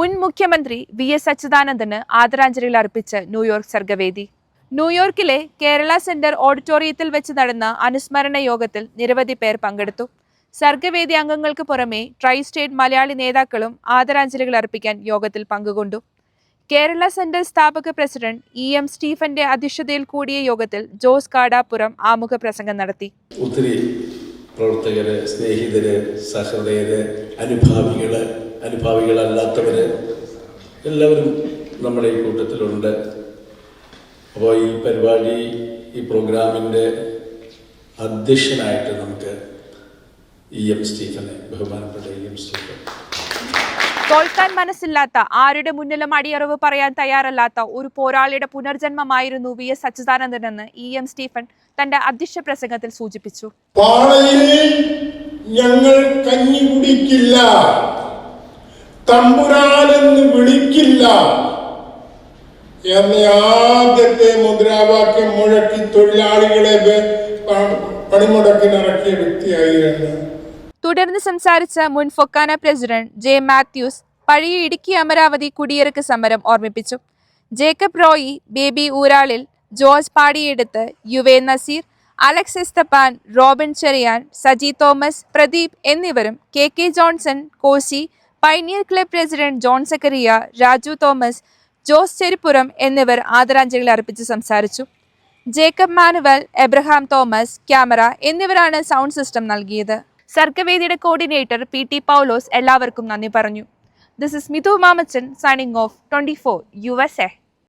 മുൻ മുഖ്യമന്ത്രി V S അച്യുതാനന്ദന് ആദരാഞ്ജലികൾ അർപ്പിച്ച് ന്യൂയോർക്ക് സർഗവേദി. ന്യൂയോർക്കിലെ കേരള സെന്റർ ഓഡിറ്റോറിയത്തിൽ വെച്ച് നടന്ന അനുസ്മരണ യോഗത്തിൽ നിരവധി പേർ പങ്കെടുത്തു. സർഗവേദി അംഗങ്ങൾക്ക് പുറമെ ട്രൈ സ്റ്റേറ്റ് മലയാളി നേതാക്കളും ആദരാഞ്ജലികൾ അർപ്പിക്കാൻ യോഗത്തിൽ പങ്കുകൊണ്ടു. കേരള സെന്റർ സ്ഥാപക പ്രസിഡന്റ് ഇ എം സ്റ്റീഫന്റെ അധ്യക്ഷതയിൽ കൂടിയ യോഗത്തിൽ ജോസ് കാടാപ്പുറം ആമുഖ പ്രസംഗം നടത്തി. ഒത്തിരി പ്രവർത്തകര് സ്നേഹിതര് സഹൃദയര് അനുഭാവികൾ അനുഭാവികളല്ലാത്തവര് എല്ലാവരും നമ്മുടെ ഈ കൂട്ടത്തിലുണ്ട്. അപ്പോൾ ഈ പരിപാടി ഈ പ്രോഗ്രാമിന്റെ അധ്യക്ഷനായിട്ട് നമുക്ക് ഇ എം സ്റ്റീഫനെ ബഹുമാനപ്പെട്ട ഇ എം സ്റ്റീഫൻ. തോൽക്കാൻ മനസ്സില്ലാത്ത ആരുടെ മുന്നിലും അടിയറവ് പറയാൻ തയ്യാറല്ലാത്ത ഒരു പോരാളിയുടെ പുനർജന്മമായിരുന്നു വി എസ് അച്യുതാനന്ദനെന്ന് ഇ എം സ്റ്റീഫൻ തന്റെ അധ്യക്ഷ പ്രസംഗത്തിൽ സൂചിപ്പിച്ചു. ഞങ്ങൾ കഞ്ഞി കുടിക്കില്ല തമ്പുരാനെന്ന് വിളിക്കില്ല എന്ന ആദ്യത്തെ മുദ്രാവാക്യം മുഴക്കി തൊഴിലാളികളെ പണിമുടക്കിനിറക്കിയ വ്യക്തിയായിരുന്നു തുടർന്ന് സംസാരിച്ച മുൻ ഫൊക്കാന പ്രസിഡന്റ് ജെ മാത്യൂസ് പഴയ ഇടുക്കി അമരാവതി കുടിയിറക്ക് സമരം ഓർമ്മിപ്പിച്ചു. ജേക്കബ് റോയി ബേബി ഊരാളിൽ ജോർജ് പാടിയെടുത്ത് യുവേ നസീർ അലക്സ് എസ്തപ്പാൻ റോബിൻ ചെറിയാൻ സജി തോമസ് പ്രദീപ് എന്നിവരും K K Johnson Koshy pioneer club president John Zachariah Raju Thomas Jose Cherippuram എന്നിവർ ആദരാഞ്ജലികൾ അർപ്പിച്ച് സംസാരിച്ചു. ജേക്കബ് മാനുവൽ എബ്രഹാം തോമസ് ക്യാമറ എന്നിവരാണ് സൗണ്ട് സിസ്റ്റം നൽകിയത്. സർഗവേദിയുടെ കോർഡിനേറ്റർ പി ടി പൗലോസ് എല്ലാവർക്കും നന്ദി പറഞ്ഞു. This is Mithu Mamachan signing off twenty four U S A